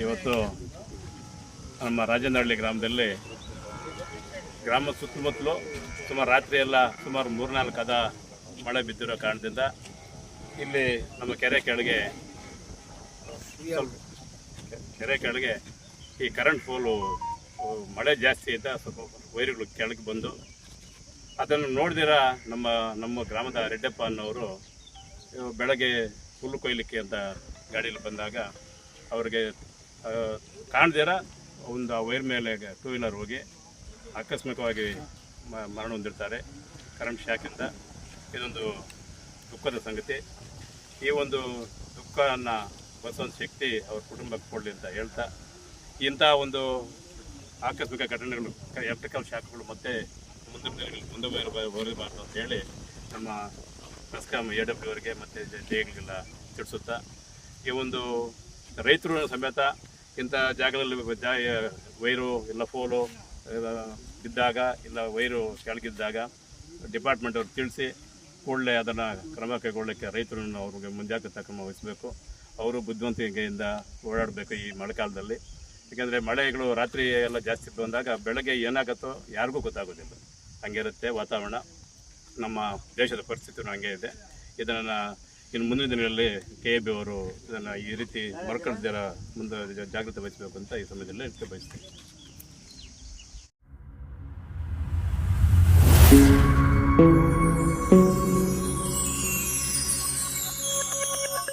ಇವತ್ತು ನಮ್ಮ ರಾಜನಹಳ್ಳಿ ಗ್ರಾಮದಲ್ಲಿ ಗ್ರಾಮದ ಸುತ್ತಮುತ್ತಲು ಸುಮಾರು ರಾತ್ರಿ ಎಲ್ಲ ಸುಮಾರು ಮೂರ್ನಾಲ್ಕು ಅದ ಮಳೆ ಬಿದ್ದಿರೋ ಕಾರಣದಿಂದ ಇಲ್ಲಿ ನಮ್ಮ ಕೆರೆ ಕೆಳಗೆ ಕೆರೆ ಕೆಳಗೆ ಈ ಕರೆಂಟ್ ಪೋಲು ಮಳೆ ಜಾಸ್ತಿ ಇದ್ದ ಸ್ವಲ್ಪ ವೈರುಗಳು ಕೆಳಗೆ ಬಂದು ಅದನ್ನು ನೋಡಿದಿರ ನಮ್ಮ ನಮ್ಮ ಗ್ರಾಮದ ರೆಡ್ಡಪ್ಪ ಅನ್ನೋರು ಬೆಳಗ್ಗೆ ಹುಲ್ಲು ಕೊಯ್ಲಿಕ್ಕೆ ಅಂತ ಗಾಡೀಲಿ ಬಂದಾಗ ಅವ್ರಿಗೆ ಕಾಣ್ದಿರ? ಒಂದು ಆ ವೈರ್ ಮೇಲೆ ಟೂ ವೀಲರ್ ಹೋಗಿ ಆಕಸ್ಮಿಕವಾಗಿ ಮರಣ ಹೊಂದಿರ್ತಾರೆ. ಕರೆಂಟ್ ಶಾಕಿಂದ ಇದೊಂದು ದುಃಖದ ಸಂಗತಿ. ಈ ಒಂದು ದುಃಖವನ್ನು ಬಸವನ ಶಕ್ತಿ ಅವ್ರ ಕುಟುಂಬಕ್ಕೆ ಕೊಡಲಿ ಅಂತ ಹೇಳ್ತಾ, ಇಂಥ ಒಂದು ಆಕಸ್ಮಿಕ ಘಟನೆಗಳು ಎಲೆಕ್ಟ್ರಿಕಲ್ ಶಾಕ್ಗಳು ಮತ್ತೆ ಮುಂದಿನ ದಿನಗಳಲ್ಲಿ ಬರಬಾರ್ದು ಅಂತ ಹೇಳಿ ನಮ್ಮ ಮೆಸ್ಕಾಂ ಎ ಡಬ್ಲ್ಯೂ ಅವರಿಗೆ ಮತ್ತು ಜಯಗಳಿಗೆಲ್ಲ ತಿಳಿಸುತ್ತಾ, ಈ ಒಂದು ರೈತರು ಸಮೇತ ಇಂಥ ಜಾಗದಲ್ಲಿ ಜಾ ವೈರು ಇಲ್ಲ ಫೋಲು ಬಿದ್ದಾಗ, ಇಲ್ಲ ವೈರು ಕೆಳಗಿದ್ದಾಗ ಡಿಪಾರ್ಟ್ಮೆಂಟ್ ಅವ್ರು ತಿಳಿಸಿ ಕೂಡಲೇ ಅದನ್ನು ಕ್ರಮ ಕೈಗೊಳ್ಳಲಿಕ್ಕೆ ರೈತರನ್ನು ಅವ್ರಿಗೆ ಮುಂಜಾಗ್ರತಾ ಕ್ರಮ ವಹಿಸಬೇಕು. ಅವರು ಬುದ್ಧಿವಂತಿಕೆಯಿಂದ ಓಡಾಡಬೇಕು ಈ ಮಳೆಗಾಲದಲ್ಲಿ. ಏಕೆಂದರೆ ಮಳೆಗಳು ರಾತ್ರಿ ಎಲ್ಲ ಜಾಸ್ತಿ ಬಂದಾಗ ಬೆಳಗ್ಗೆ ಏನಾಗುತ್ತೋ ಯಾರಿಗೂ ಗೊತ್ತಾಗೋದಿಲ್ಲ. ಹಂಗಿರುತ್ತೆ ವಾತಾವರಣ. ನಮ್ಮ ದೇಶದ ಪರಿಸ್ಥಿತಿನೂ ಹಂಗೆ ಇದೆ. ಇದನ್ನು ಇನ್ನು ಮುಂದಿನ ದಿನಗಳಲ್ಲಿ ಕೆ ಎ ಅವರು ಇದನ್ನು ಈ ರೀತಿ ಮರ್ಕಂಡ್ ಮುಂದೆ ಜಾಗೃತಿ ವಹಿಸಬೇಕು ಅಂತ ಈ ಸಮಯದಲ್ಲಿ ಬಯಸ್ತೀನಿ. thank